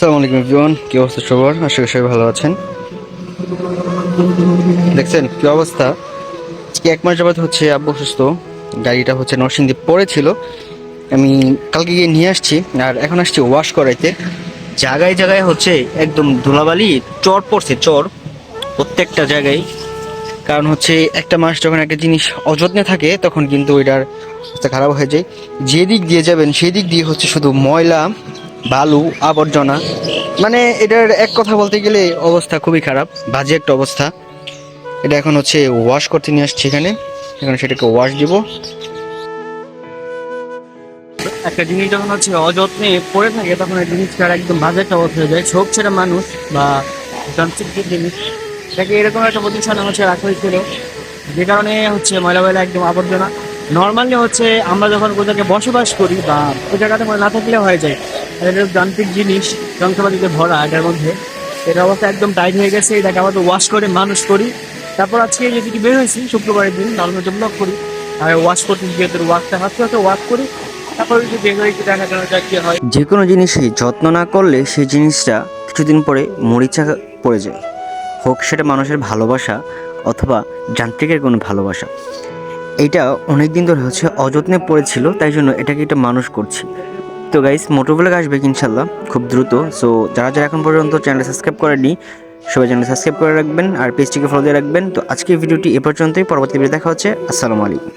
আসসালামু আলাইকুম এভরিওয়ান, কি অবস্থা সবার? আশা করি সবাই ভালো আছেন। দেখছেন কি অবস্থা? এক মাস যাবত হচ্ছে আব্বু অসুস্থ, গাড়িটা হচ্ছে নরসিংদী পড়েছিল আমি কালকে গিয়ে নিয়ে আসছি, আর এখন আসছি ওয়াশ করাইতে। জায়গায় জায়গায় হচ্ছে একদম ধুলাবালি, চর পড়ছে, চর। প্রত্যেকটা জায়গায়। কারণ হচ্ছে একটা মাস যখন একটা জিনিস অযত্নে থাকে, তখন কিন্তু ওইটার খারাপ হয়ে যায়। যে দিক দিয়ে যাবেন সেই দিক দিয়ে হচ্ছে শুধু ময়লা বালু, আবর্জনা। মানে এটার এক কথা বলতে গেলে অবস্থা খুবই খারাপ, বাজে একটা অবস্থা। এটা এখন হচ্ছে ওয়াশ করতে নিয়ে আসছি এখানে। এখন সেটাকে ওয়াশ দিব। একটা জিনিস যখন হচ্ছে অযত্নে পড়ে থাকে, তখন এই জিনিসটার একদম বাজে একটা অবস্থা হয়ে যায়। হোক সেটা মানুষ বা যান্ত্রিক জিনিস, এটাকে এরকম একটা প্রতিষ্ঠানে হচ্ছে রাখা হয়েছিল। যে কারণে হচ্ছে ময়লা ময়লা একদম আবর্জনা। নর্মালি হচ্ছে আমরা যখন কোথাকে বসবাস করি বা ওই জায়গাতে না থাকলে হয়ে যায়। এটা যান্ত্রিক জিনিস, যন্ত্রপাতিতে ভরা এটার মধ্যে। এটা অবস্থা একদম টাইট হয়ে গেছে, এটাকে আমাদের ওয়াশ করে মানুষ করি। তারপর আজকে যেদিকে বের হয়েছি, শুক্রবারের দিন নর্মাল ব্লক করি। আর ওয়াশ করতে গিয়ে তোর ওয়াশটা হাতে হাতে ওয়াশ করি। যে কোনো জিনিসই যত্ন না করলে সেই জিনিসটা কিছুদিন পরে মরিচা পড়ে যায়। হোক সেটা মানুষের ভালোবাসা অথবা যান্ত্রিকের কোনো ভালোবাসা। এইটা অনেক দিন ধরে হচ্ছে অযত্নে পড়েছিল, তাই জন্য এটাকে একটা মানুষ করছি। তো গাইস মোটোগুলো আসবে ইনশাল্লাহ খুব দ্রুত। সো যারা যারা এখন পর্যন্ত চ্যানেল সাবস্ক্রাইব করেনি, সবাই চ্যানেল সাবস্ক্রাইব করে রাখবেন আর পেজটিকে ফলো দিয়ে রাখবেন। তো আজকের ভিডিওটি এ পর্যন্তই, পরবর্তী ভিডিও দেখা হচ্ছে। আসসালামু আলাইকুম।